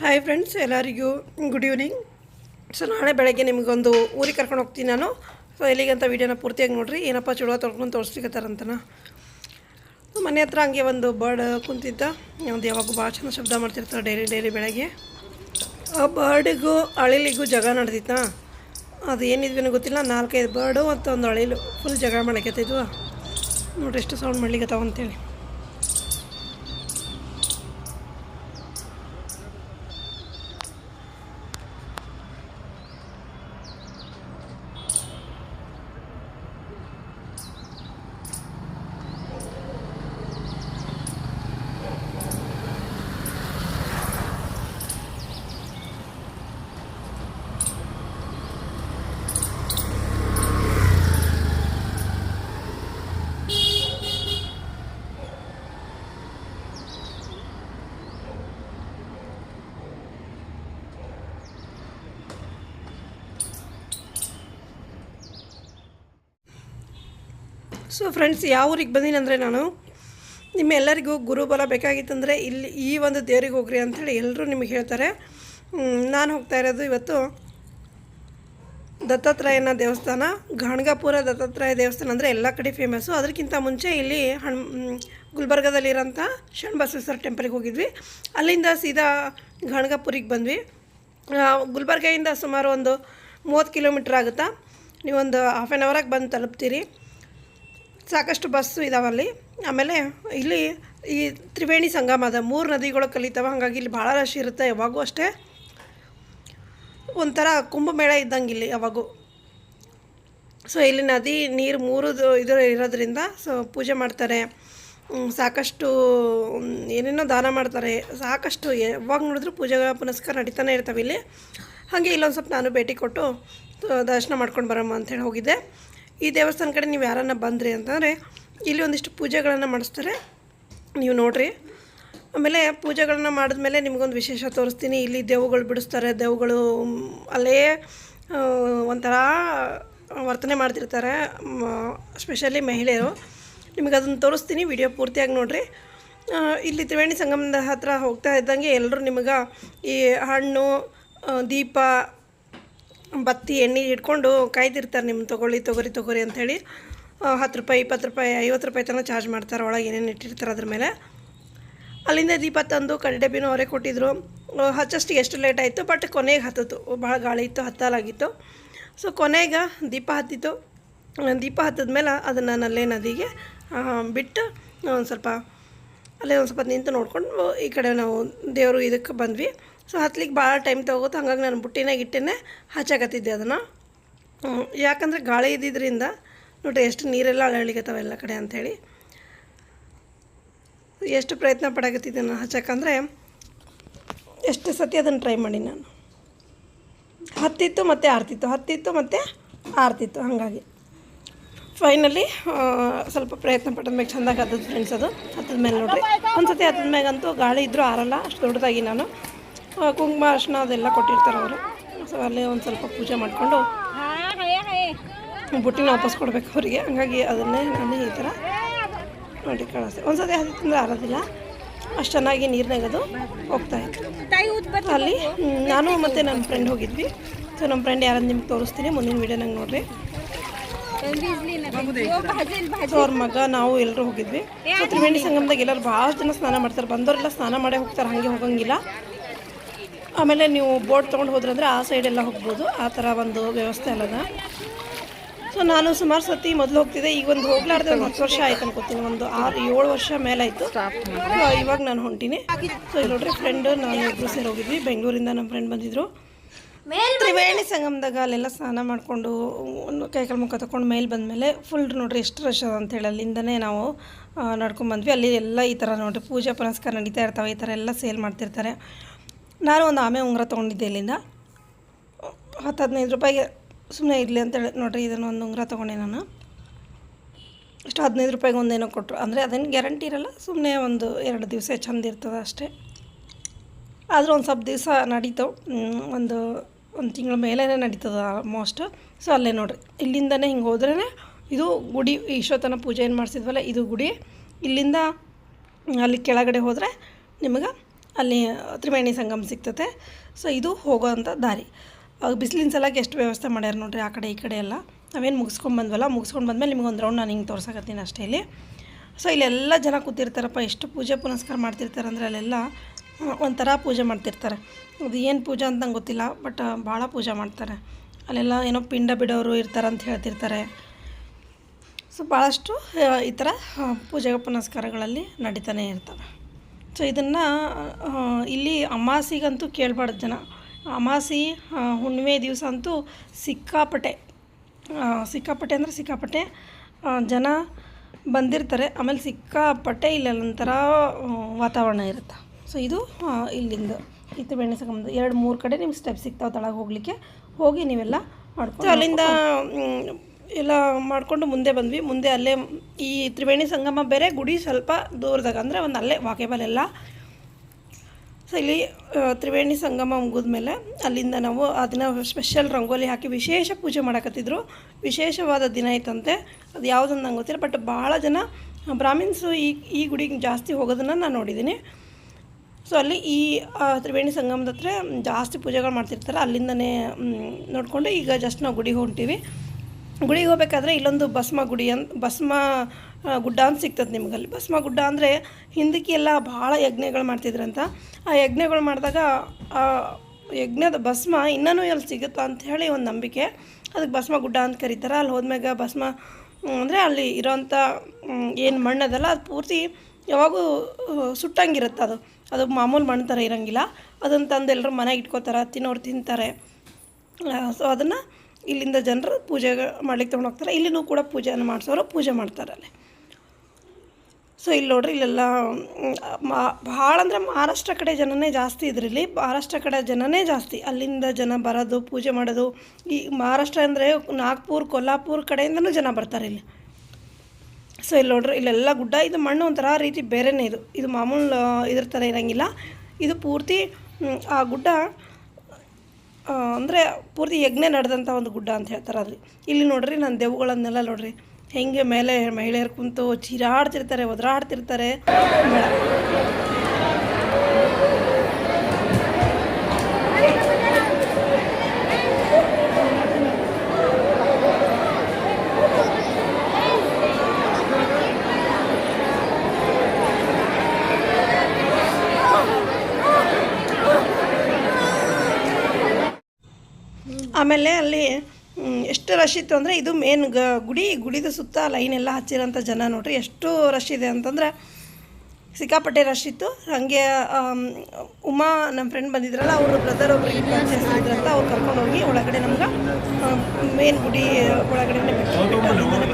Hi friends ಎಲ್ಲರಿಗೂ good evening so ನಾಳೆ ಬೆಳಗ್ಗೆ ನಿಮಗೊಂದು ಊರಿಗೆ ಕರ್ಕೊಂಡು ಹೋಗ್ತೀನಿ ನಾನು. ಸೊ ಎಲ್ಲಿಗಂತ ವೀಡಿಯೋನ ಪೂರ್ತಿಯಾಗಿ ನೋಡಿರಿ. ಏನಪ್ಪ ಚುಡುವ ತೊಳ್ಕೊಂಡು ತೋರಿಸ್ಲಿಕ್ಕತ್ತಾರಂತನ ಮನೆ ಹತ್ರ ಹಂಗೆ ಒಂದು ಬರ್ಡ್ ಕುಂತಿದ್ದ. ಒಂದು ಯಾವಾಗ ಭಾಳ ಚೆನ್ನ ಶಬ್ದ ಮಾಡ್ತಿರ್ತಾರೆ ಡೈಲಿ ಡೈಲಿ ಬೆಳಗ್ಗೆ ಆ ಬರ್ಡಿಗೂ ಅಳಿಲಿಗೂ ಜಗ ನಡೆದಿತ್ತ? ಅದು ಏನಿದ್ವಿ ಗೊತ್ತಿಲ್ಲ. ನಾಲ್ಕೈದು ಬರ್ಡು ಮತ್ತು ಒಂದು ಅಳಿಲು. ಫುಲ್ ಜಗ ಮಾಡಕತ್ತಿದ್ವು ನೋಡಿ ಎಷ್ಟು ಸೌಂಡ್ ಮಾಡ್ಲಿಕ್ಕೆ ಅಂತೇಳಿ ಸೊ ಫ್ರೆಂಡ್ಸ್ ಯಾವ ಊರಿಗೆ ಬಂದೀನಿ ಅಂದರೆ ನಾನು ನಿಮ್ಮೆಲ್ಲರಿಗೂ ಗುರುಬಲ ಬೇಕಾಗಿತ್ತಂದರೆ ಇಲ್ಲಿ ಈ ಒಂದು ದೇವ್ರಿಗೆ ಹೋಗ್ರಿ ಅಂಥೇಳಿ ಎಲ್ಲರೂ ನಿಮಗೆ ಹೇಳ್ತಾರೆ. ನಾನು ಹೋಗ್ತಾ ಇರೋದು ಇವತ್ತು ದತ್ತಾತ್ರೇಯನ ದೇವಸ್ಥಾನ. ಗಾಣಗಾಪುರ ದತ್ತಾತ್ರೇಯ ದೇವಸ್ಥಾನ ಅಂದರೆ ಎಲ್ಲ ಕಡೆ ಫೇಮಸ್ಸು ಅದಕ್ಕಿಂತ ಮುಂಚೆ ಇಲ್ಲಿ ಹಣ್ ಗುಲ್ಬರ್ಗದಲ್ಲಿರೋಂಥ ಶರಣಬಸವೇಶ್ವರ ಟೆಂಪಲ್ಗೆ ಹೋಗಿದ್ವಿ. ಅಲ್ಲಿಂದ ಸೀದಾ ಗಾಣಗಾಪುರಿಗೆ ಬಂದ್ವಿ. ಗುಲ್ಬರ್ಗೆಯಿಂದ ಸುಮಾರು ಒಂದು ಮೂವತ್ತು ಕಿಲೋಮೀಟ್ರ್ ಆಗುತ್ತಾ? ನೀವೊಂದು ಹಾಫ್ ಆ್ಯನ್ ಅವರಾಗಿ ಬಂದು ತಲುಪ್ತೀರಿ. ಸಾಕಷ್ಟು ಬಸ್ಸು ಇದಾವಲ್ಲಿ. ಆಮೇಲೆ ಇಲ್ಲಿ ಈ ತ್ರಿವೇಣಿ ಸಂಗಮ ಅದ ಮೂರು ನದಿಗಳು ಕಲಿತಾವೆ, ಹಾಗಾಗಿ ಇಲ್ಲಿ ಭಾಳ ರಶ್ ಇರುತ್ತೆ ಯಾವಾಗೂ ಅಷ್ಟೇ. ಒಂಥರ ಕುಂಭಮೇಳ ಇದ್ದಂಗೆ ಇಲ್ಲಿ ಯಾವಾಗೂ. ಸೊ ಇಲ್ಲಿ ನದಿ, ನೀರು ಮೂರು ಇದು ಇರೋದ್ರಿಂದ ಸೊ ಪೂಜೆ ಮಾಡ್ತಾರೆ. ಸಾಕಷ್ಟು ಏನೇನೋ ದಾನ ಮಾಡ್ತಾರೆ. ಸಾಕಷ್ಟು, ಯಾವಾಗ ನೋಡಿದ್ರು ಪೂಜೆ ಪುನಸ್ಕಾರ ನಡೀತಾನೆ ಇರ್ತವೆ ಇಲ್ಲಿ. ಹಾಗೆ ಇಲ್ಲೊಂದು ಸ್ವಲ್ಪ ನಾನು ಭೇಟಿ ಕೊಟ್ಟು ದರ್ಶನ ಮಾಡ್ಕೊಂಡು ಬರಮ್ಮ ಅಂತೇಳಿ ಹೋಗಿದ್ದೆ. ಈ ದೇವಸ್ಥಾನ ಕಡೆ ನೀವು ಯಾರನ್ನ ಬಂದ್ರಿ ಅಂತಂದರೆ ಇಲ್ಲಿ ಒಂದಿಷ್ಟು ಪೂಜೆಗಳನ್ನು ಮಾಡಿಸ್ತಾರೆ. ನೀವು ನೋಡ್ರಿ. ಆಮೇಲೆ ಪೂಜೆಗಳನ್ನ ಮಾಡಿದ್ಮೇಲೆ ನಿಮಗೊಂದು ವಿಶೇಷ ತೋರಿಸ್ತೀನಿ. ಇಲ್ಲಿ ದೇವುಗಳು ಬಿಡಿಸ್ತಾರೆ. ದೇವುಗಳು ಅಲ್ಲೇ ಒಂಥರ ವರ್ತನೆ ಮಾಡ್ತಿರ್ತಾರೆ ಸ್ಪೆಷಲಿ ಮಹಿಳೆಯರು. ನಿಮಗೆ ಅದನ್ನು ತೋರಿಸ್ತೀನಿ. ವಿಡಿಯೋ ಪೂರ್ತಿಯಾಗಿ ನೋಡಿರಿ. ಇಲ್ಲಿ ತ್ರಿವೇಣಿ ಸಂಗಮದ ಹತ್ರ ಹೋಗ್ತಾ ಇದ್ದಂಗೆ ಎಲ್ಲರೂ ನಿಮಗೆ ಈ ಹಣ್ಣು ದೀಪ ಬತ್ತಿ ಎಣ್ಣೆ ಇಟ್ಕೊಂಡು ಕಾಯ್ದಿರ್ತಾರೆ ನಿಮ್ಮ ತೊಗೊಳ್ಳಿ ತೊಗೊರಿ ತೊಗೊರಿ ಅಂಥೇಳಿ ಹತ್ತು ರೂಪಾಯಿ, ಇಪ್ಪತ್ತು ರೂಪಾಯಿ, ಐವತ್ತು ರೂಪಾಯಿ ತನಕ ಚಾರ್ಜ್ ಮಾಡ್ತಾರೆ. ಒಳಗೆ ಏನೇನು ಇಟ್ಟಿರ್ತಾರೆ ಅದ್ರ ಮೇಲೆ. ಅಲ್ಲಿಂದ ದೀಪ ತಂದು ಕಡೆ ಡಬ್ಬಿನೂ ಅವರೇ ಕೊಟ್ಟಿದ್ರು. ಹಚ್ಚಷ್ಟು ಎಷ್ಟು ಲೇಟ್ ಆಯಿತು ಬಟ್ ಕೊನೆಗೆ ಹತ್ತಿತು ಭಾಳ ಗಾಳಿ ಇತ್ತು, ಹತ್ತಲಾಗಿತ್ತು. ಸೊ ಕೊನೆಗೆ ದೀಪ ಹತ್ತಿತ್ತು. ದೀಪ ಹತ್ತಿದ ಮೇಲೆ ಅದನ್ನು ನಲ್ಲೇ ನದಿಗೆ ಬಿಟ್ಟು ಒಂದು ಸ್ವಲ್ಪ, ಅಲ್ಲೇ ಒಂದು ಸ್ವಲ್ಪ ನಿಂತು ನೋಡ್ಕೊಂಡು ಈ ಕಡೆ ನಾವು ದೇವರು ಇದಕ್ಕೆ ಬಂದ್ವಿ. ಸೊ ಹತ್ಲಿಕ್ಕೆ ಭಾಳ ಟೈಮ್ ತೊಗೋತು, ಹಂಗಾಗಿ ನಾನು ಬುಟ್ಟಿನಾಗ ಇಟ್ಟೇನೆ ಹಚ್ಚಾಕತ್ತಿದ್ದೆ ಅದನ್ನು. ಯಾಕಂದರೆ ಗಾಳಿ ಇದ್ದಿದ್ದರಿಂದ ನೋಡಿ ಎಷ್ಟು ನೀರೆಲ್ಲ ಅಳಳಿಕತ್ತಾವ ಎಲ್ಲ ಕಡೆ ಅಂಥೇಳಿ ಎಷ್ಟು ಪ್ರಯತ್ನ ಪಡಕತ್ತಿದ್ದೆ ನಾನು ಹಚ್ಚಕ್ಕಂದ್ರೆ ಎಷ್ಟು ಸತಿ ಅದನ್ನು ಟ್ರೈ ಮಾಡಿ ನಾನು. ಹತ್ತಿತ್ತು ಮತ್ತು ಆರ್ತಿತ್ತು, ಹತ್ತಿತ್ತು ಮತ್ತು ಆರ್ತಿತ್ತು ಹಾಗಾಗಿ. ಫೈನಲಿ ಸ್ವಲ್ಪ ಪ್ರಯತ್ನ ಪಟ್ಟದ ಮೇಲೆ ಚೆಂದಾಗಿ ಹತ್ತದ ಫ್ರೆಂಡ್ಸ್ ಅದು. ಹತ್ತದ ಮೇಲೆ ನೋಡ್ರಿ. ಒಂದು ಸತಿ ಹತ್ತದ ಮ್ಯಾಗಂತೂ ಗಾಳಿ ಇದ್ದರೂ ಆರಲ್ಲ, ಅಷ್ಟು ದೊಡ್ಡದಾಗಿ ನಾನು ಕುಂಕುಮ, ಅರ್ಶಿನ ಅದೆಲ್ಲ ಕೊಟ್ಟಿರ್ತಾರೆ ಅವರು. ಸೊ ಅಲ್ಲೇ ಒಂದು ಸ್ವಲ್ಪ ಪೂಜೆ ಮಾಡಿಕೊಂಡು ಬುಟ್ಟಿನ ವಾಪಸ್ ಕೊಡ್ಬೇಕು ಅವರಿಗೆ. ಹಂಗಾಗಿ ಅದನ್ನೇ ನಾನು ಈ ಥರ ನೋಡಿ ಕಳಿಸ್ತೆ ಒಂದು ಸತಿ ತಿಂದರೆ ಆರೋದಿಲ್ಲ ಅಷ್ಟು ಚೆನ್ನಾಗಿ ನೀರಿನಾಗದು ಹೋಗ್ತಾ ಇತ್ತು. ಅಲ್ಲಿ ನಾನು ಮತ್ತು ನನ್ನ ಫ್ರೆಂಡ್ ಹೋಗಿದ್ವಿ. ಸೊ ನಮ್ಮ ಫ್ರೆಂಡ್ ಯಾರನ್ನು ನಿಮ್ಗೆ ತೋರಿಸ್ತೀನಿ. ಮುಂದಿನ ವೀಡಿಯೋನಾಗ ನೋಡ್ರಿ. ಸೊ ಅವ್ರ ಮಗ, ನಾವು ಎಲ್ಲರೂ ಹೋಗಿದ್ವಿ. ಸೊ ತ್ರಿವೇಣಿ ಸಂಗಮದಾಗ ಎಲ್ಲರೂ ಭಾಳ ಜನ ಸ್ನಾನ ಮಾಡ್ತಾರೆ. ಬಂದವರೆಲ್ಲ ಸ್ನಾನ ಮಾಡೇ ಹೋಗ್ತಾರೆ. ಹಾಗೆ ಹೋಗಂಗಿಲ್ಲ. ಆಮೇಲೆ ನೀವು ಬೋಟ್ ತೊಗೊಂಡು ಹೋದ್ರಂದ್ರೆ ಆ ಸೈಡೆಲ್ಲ ಹೋಗ್ಬೋದು. ಆ ಥರ ಒಂದು ವ್ಯವಸ್ಥೆ ಅಲ್ಲದ ಸೊ ನಾನು ಸುಮಾರು ಸತಿ ಮೊದಲು ಹೋಗ್ತಿದ್ದೆ. ಈಗ ಒಂದು ಹೋಗ್ಲಾರ್ದೆ ಒಂದು ಹತ್ತು ವರ್ಷ ಆಯ್ತು ಅನ್ಕೋತೀನಿ ಒಂದು ಆರು, ಏಳು ವರ್ಷ ಮೇಲಾಯಿತು ಸೊ ಇವಾಗ ನಾನು ಹೊಂಟೀನಿ. ಸೊ ಇಲ್ಲಿ ನೋಡ್ರಿ ಫ್ರೆಂಡ್ ನಾನು ಇಬ್ಬರು ಸೇರಿ ಹೋಗಿದ್ವಿ. ಬೆಂಗಳೂರಿಂದ ನಮ್ಮ ಫ್ರೆಂಡ್ ಬಂದಿದ್ರು. ತ್ರಿವೇಣಿ ಸಂಗಮದಾಗ ಅಲ್ಲೆಲ್ಲ ಸ್ನಾನ ಮಾಡಿಕೊಂಡು ಕೈಕಾಲು ಮುಖ ತಗೊಂಡು ಮೇಲೆ ಬಂದಮೇಲೆ ಫುಲ್ ನೋಡ್ರಿ ಎಷ್ಟು ರಶ್ ಅದ ಅಂತೇಳಿ ಅಲ್ಲಿಂದನೇ ನಾವು ನಡ್ಕೊಂಡು ಬಂದ್ವಿ. ಅಲ್ಲಿ ಎಲ್ಲ ಈ ಥರ ನೋಡ್ರಿ ಪೂಜಾ ಪುನಸ್ಕಾರ ನಡೀತಾ ಇರ್ತಾವೆ. ಈ ಥರ ಎಲ್ಲ ಸೇಲ್ ಮಾಡ್ತಿರ್ತಾರೆ. ನಾನು ಒಂದು ಆಮೆ ಉಂಗುರ ತೊಗೊಂಡಿದ್ದೆ ಇಲ್ಲಿಂದ. ಹತ್ತು ಹದಿನೈದು ರೂಪಾಯಿಗೆ ಸುಮ್ಮನೆ ಇರಲಿ ಅಂತೇಳಿ ನೋಡಿರಿ ಇದನ್ನು ಒಂದು ಉಂಗುರ ತೊಗೊಂಡೆ ನಾನು. ಇಷ್ಟು ಹದಿನೈದು ರೂಪಾಯಿಗೆ ಒಂದೇನೋ ಕೊಟ್ಟರು. ಅಂದರೆ ಅದೇನು ಗ್ಯಾರಂಟಿ ಇರಲ್ಲ ಸುಮ್ಮನೆ ಒಂದು ಎರಡು ದಿವಸ ಚಂದ ಇರ್ತದೆ ಅಷ್ಟೇ. ಆದರೂ ಒಂದು ಸ್ವಲ್ಪ ದಿವಸ ನಡೀತು. ಹ್ಮ್, ಒಂದು ಒಂದು ತಿಂಗಳ ಮೇಲೇ ನಡೀತದೆ ಆಲ್ಮೋಸ್ಟ್ ಸೊ ಅಲ್ಲೇ ನೋಡಿರಿ. ಇಲ್ಲಿಂದನೇ ಹಿಂಗೆ ಹೋದ್ರೇ ಇದು ಗುಡಿ ಈಶ್ವತನ ಪೂಜೆ ಏನು ಮಾಡಿಸಿದ್ವಲ್ಲ ಇದು ಗುಡಿ. ಇಲ್ಲಿಂದ ಅಲ್ಲಿ ಕೆಳಗಡೆ ಹೋದರೆ ನಿಮಗೆ ಅಲ್ಲಿ ತ್ರಿವೇಣಿ ಸಂಗಮ ಸಿಗ್ತತೆ. ಸೊ ಇದು ಹೋಗೋವಂಥ ದಾರಿ. ಬಿಸಿಲಿನ ಸಲಕ್ಕೆ ಎಷ್ಟು ವ್ಯವಸ್ಥೆ ಮಾಡ್ಯಾರ ನೋಡ್ರಿ ಆ ಕಡೆ ಈ ಕಡೆ ಎಲ್ಲ. ನಾವೇನು ಮುಗಿಸ್ಕೊಂಡು ಬಂದ್ವಲ್ಲ, ಮುಗಿಸ್ಕೊಂಡು ಬಂದಮೇಲೆ ನಿಮ್ಗೆ ಒಂದು ರೌಂಡ್ ನಾನು ಹಿಂಗೆ ತೋರ್ಸಕತ್ತೀನಿ ಅಷ್ಟೇ ಇಲ್ಲಿ. ಸೊ ಇಲ್ಲೆಲ್ಲ ಜನ ಕೂತಿರ್ತಾರಪ್ಪ, ಎಷ್ಟು ಪೂಜೆ ಪುನಸ್ಕಾರ ಮಾಡ್ತಿರ್ತಾರೆ ಅಂದರೆ ಅಲ್ಲೆಲ್ಲ ಒಂಥರ ಪೂಜೆ ಮಾಡ್ತಿರ್ತಾರೆ. ಅದು ಏನು ಪೂಜೆ ಅಂತ ಗೊತ್ತಿಲ್ಲ ಬಟ್ ಭಾಳ ಪೂಜೆ ಮಾಡ್ತಾರೆ. ಅಲ್ಲೆಲ್ಲ ಏನೋ ಪಿಂಡ ಬಿಡೋರು ಇರ್ತಾರೆ ಅಂತ ಹೇಳ್ತಿರ್ತಾರೆ. ಸೊ ಭಾಳಷ್ಟು ಈ ಥರ ಪೂಜೆ ಪುನಸ್ಕಾರಗಳಲ್ಲಿ ನಡೀತಾನೆ ಇರ್ತವೆ. ಸೊ ಇದನ್ನು ಇಲ್ಲಿ ಅಮಾಸಿಗಂತೂ ಕೇಳಬಾರ್ದು ಜನ. ಅಮಾಸಿ ಹುಣ್ಣಿಮೆ ದಿವಸ ಅಂತೂ ಸಿಕ್ಕಾಪಟ್ಟೆ ಸಿಕ್ಕಾಪಟ್ಟೆ ಅಂದರೆ ಸಿಕ್ಕಾಪಟ್ಟೆ ಜನ ಬಂದಿರ್ತಾರೆ. ಆಮೇಲೆ ಸಿಕ್ಕಾಪಟ್ಟೆ ಇಲ್ಲೊಂಥರ ವಾತಾವರಣ ಇರುತ್ತೆ. ಸೊ ಇದು ಇಲ್ಲಿಂದ ಇತ್ತು ಬೆಣ್ಣೆ ಸಂಗಮದ ಎರಡು ಮೂರು ಕಡೆ ನಿಮ್ಗೆ ಸ್ಟೆಪ್ ಸಿಗ್ತಾವೆ ತಳಗೆ ಹೋಗಲಿಕ್ಕೆ. ಹೋಗಿ ನೀವೆಲ್ಲ ಮಾಡ್ಕೊಂಡು ಅಲ್ಲಿಂದ ಎಲ್ಲ ಮಾಡಿಕೊಂಡು ಮುಂದೆ ಬಂದ್ವಿ. ಮುಂದೆ ಅಲ್ಲೇ ಈ ತ್ರಿವೇಣಿ ಸಂಗಮ ಬೇರೆ ಗುಡಿ ಸ್ವಲ್ಪ ದೂರದಾಗ. ಅಂದರೆ ಒಂದು ಅಲ್ಲೇ ವಾಕೇಬಲ್ ಎಲ್ಲ. ಸೊ ಇಲ್ಲಿ ತ್ರಿವೇಣಿ ಸಂಗಮ ಮುಗಿದ್ಮೇಲೆ ಅಲ್ಲಿಂದ ನಾವು ಆ ದಿನ ಸ್ಪೆಷಲ್ ರಂಗೋಲಿ ಹಾಕಿ ವಿಶೇಷ ಪೂಜೆ ಮಾಡಕತ್ತಿದ್ರು. ವಿಶೇಷವಾದ ದಿನ ಐತಂತೆ. ಅದು ಯಾವುದನ್ನು ನಂಗೆ ಗೊತ್ತಿಲ್ಲ. ಬಟ್ ಭಾಳ ಜನ ಬ್ರಾಹ್ಮಿನ್ಸು ಈ ಈ ಗುಡಿಗೆ ಜಾಸ್ತಿ ಹೋಗೋದನ್ನು ನಾನು ನೋಡಿದ್ದೀನಿ ಸೊ ಅಲ್ಲಿ ಈ ತ್ರಿವೇಣಿ ಸಂಗಮದ ಹತ್ರ ಜಾಸ್ತಿ ಪೂಜೆಗಳು ಮಾಡ್ತಿರ್ತಾರೆ. ಅಲ್ಲಿಂದನೇ ನೋಡಿಕೊಂಡು ಈಗ ಜಸ್ಟ್ ನಾವು ಗುಡಿಗೆ ಹೊಂಟೀವಿ. ಗುಡಿಗೆ ಹೋಗ್ಬೇಕಾದ್ರೆ ಇಲ್ಲೊಂದು ಭಸ್ಮ ಗುಡಿ ಅಂತ ಭಸ್ಮ ಗುಡ್ಡ ಅಂತ ಸಿಗ್ತದೆ ನಿಮಗಲ್ಲಿ. ಭಸ್ಮ ಗುಡ್ಡ ಅಂದರೆ ಹಿಂದಕ್ಕೆ ಎಲ್ಲ ಭಾಳ ಯಜ್ಞಗಳು ಮಾಡ್ತಿದ್ರಂತ. ಆ ಯಜ್ಞಗಳು ಮಾಡಿದಾಗ, ಆ, ಯಜ್ಞದ ಭಸ್ಮ ಇನ್ನೂ ಎಲ್ಲಿ ಸಿಗುತ್ತಾ ಅಂತ ಹೇಳಿ ಒಂದು ನಂಬಿಕೆ. ಅದಕ್ಕೆ ಭಸ್ಮ ಗುಡ್ಡ ಅಂತ ಕರೀತಾರೆ. ಅಲ್ಲಿ ಹೋದ್ಮ್ಯಾಗ ಭಸ್ಮ ಅಂದರೆ ಅಲ್ಲಿ ಇರೋಂಥ ಏನು ಮಣ್ಣದಲ್ಲ, ಅದು ಪೂರ್ತಿ ಯಾವಾಗೂ ಸುಟ್ಟಂಗಿರುತ್ತೆ ಅದು. ಅದು ಮಾಮೂಲು ಮಣ್ಣು ಥರ ಇರೋಂಗಿಲ್ಲ. ಅದನ್ನು ತಂದು ಎಲ್ಲರೂ ಮನೆಗೆ ಇಟ್ಕೋತಾರೆ, ತಿನ್ನೋರು ತಿಂತಾರೆ. ಸೊ ಅದನ್ನು ಇಲ್ಲಿಂದ ಜನರು ಪೂಜೆ ಮಾಡ್ಲಿಕ್ಕೆ ತೊಗೊಂಡು ಹೋಗ್ತಾರೆ. ಇಲ್ಲಿನೂ ಕೂಡ ಪೂಜೆಯನ್ನು ಮಾಡಿಸೋರು ಪೂಜೆ ಮಾಡ್ತಾರೆ ಅಲ್ಲಿ. ಸೊ ಇಲ್ಲಿ ನೋಡ್ರಿ, ಇಲ್ಲೆಲ್ಲ ಭಾಳ ಅಂದರೆ ಮಹಾರಾಷ್ಟ್ರ ಕಡೆ ಜನನೇ ಜಾಸ್ತಿ ಇದ್ರಲ್ಲಿ. ಮಹಾರಾಷ್ಟ್ರ ಕಡೆ ಜನನೇ ಜಾಸ್ತಿ. ಅಲ್ಲಿಂದ ಜನ ಬರೋದು, ಪೂಜೆ ಮಾಡೋದು. ಈ ಮಹಾರಾಷ್ಟ್ರ ಅಂದರೆ ನಾಗ್ಪುರ್ ಕೊಲ್ಹಾಪುರ್ ಕಡೆಯಿಂದನೂ ಜನ ಬರ್ತಾರೆ ಇಲ್ಲಿ. ಸೊ ಇಲ್ಲಿ ನೋಡ್ರಿ, ಇಲ್ಲೆಲ್ಲ ಗುಡ್ಡ, ಇದು ಮಣ್ಣು ಒಂಥರ ರೀತಿ ಬೇರೆನೇ ಇದು. ಇದು ಮಾಮೂಲು ಇದ್ರ ಥರ ಇರೋಂಗಿಲ್ಲ. ಇದು ಪೂರ್ತಿ ಆ ಗುಡ್ಡ ಅಂದರೆ ಪೂರ್ತಿ ಯಜ್ಞೆ ನಡೆದಂಥ ಒಂದು ಗುಡ್ಡ ಅಂತ ಹೇಳ್ತಾರೆ ಅಲ್ಲಿ. ಇಲ್ಲಿ ನೋಡ್ರಿ ನನ್ನ ದೆವ್ಗಳನ್ನೆಲ್ಲ ನೋಡ್ರಿ. ಹೆಂಗೆ ಮೇಲೆ ಮಹಿಳೆಯರು ಕುಂತು ಚೀರಾಡ್ತಿರ್ತಾರೆ, ಒದರಾಡ್ತಿರ್ತಾರೆ ಬೇಡ ಆಮೇಲೆ ಅಲ್ಲಿ ಮ್, ಎಷ್ಟು ರಶ್ ಇತ್ತು ಅಂದರೆ ಇದು ಮೇನ್ ಗ, ಗುಡಿ, ಗುಡಿದ ಸುತ್ತ ಲೈನ್ ಎಲ್ಲ ಹಚ್ಚಿರೋಂಥ ಜನ ನೋಡ್ರಿ, ಎಷ್ಟು ರಶ್ ಇದೆ ಅಂತಂದ್ರೆ ಸಿಕ್ಕಾಪಟ್ಟೆ ರಶ್ ಇತ್ತು. ಹಾಗೆ ಉಮಾ ನಮ್ಮ ಫ್ರೆಂಡ್ ಬಂದಿದ್ರಲ್ಲ, ಅವರು ಬ್ರದರ್ ಒಬ್ಬರಿಗೆ ಅಂತ ಅವ್ರು ಕರ್ಕೊಂಡು ಹೋಗಿ ಒಳಗಡೆ ನಮ್ಗೆ ಮೇನ್ ಗುಡಿ ಒಳಗಡೆ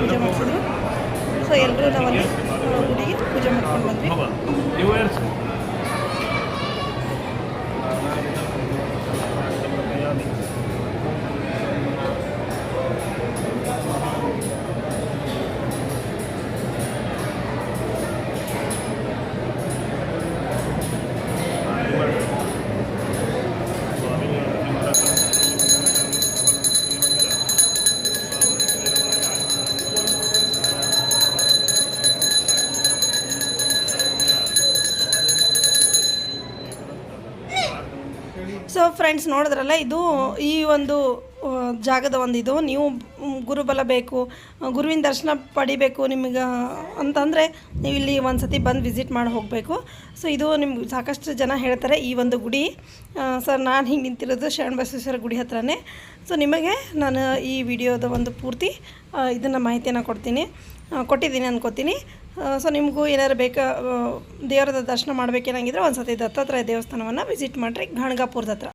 ಪೂಜೆ ಮಾಡಿಸಿದ್ರು ಸೊ ಎಲ್ಲರೂ ನಾವಲ್ಲಿ ಗುಡಿಗೆ ಪೂಜೆ ಮಾಡ್ಕೊಂಡು ಬಂದ್ವಿ. ಸೊ ಫ್ರೆಂಡ್ಸ್ ನೋಡಿದ್ರಲ್ಲ, ಇದು ಈ ಒಂದು ಜಾಗದ ಒಂದು ಇದು. ನೀವು ಗುರುಬಲ ಬೇಕು ಗುರುವಿನ ದರ್ಶನ ಪಡಿಬೇಕು ನಿಮಗೆ, ಅಂತಂದರೆ ನೀವು ಇಲ್ಲಿ ಒಂದು ಸತಿ ಬಂದು ವಿಸಿಟ್ ಮಾಡಿ ಹೋಗಬೇಕು. ಸೊ ಇದು ನಿಮ್ಗೆ ಸಾಕಷ್ಟು ಜನ ಹೇಳ್ತಾರೆ ಈ ಒಂದು ಗುಡಿ. ಸರ್ ನಾನು ಹಿಂಗೆ ನಿಂತಿರೋದು ಶರಣ ಬಸವೇಶ್ವರ ಗುಡಿ ಹತ್ರನೇ. ಸೊ ನಿಮಗೆ ನಾನು ಈ ವಿಡಿಯೋದ ಒಂದು ಪೂರ್ತಿ ಇದನ್ನು ಮಾಹಿತಿಯನ್ನು ಕೊಡ್ತೀನಿ. ಕೊಟ್ಟಿದ್ದೀನಿ ಅನ್ಕೋತೀನಿ. ಸೊ ನಿಮಗೂ ಏನಾರು ಬೇಕಾ ದೇವರದ ದರ್ಶನ ಮಾಡಬೇಕೇನಾಗಿದ್ರೆ ಒಂದು ಸತಿ ದತ್ತಾತ್ರೇಯ ದೇವಸ್ಥಾನವನ್ನು ವಿಸಿಟ್ ಮಾಡಿರಿ, ಗಾಣಗಾಪುರದ ಹತ್ರ.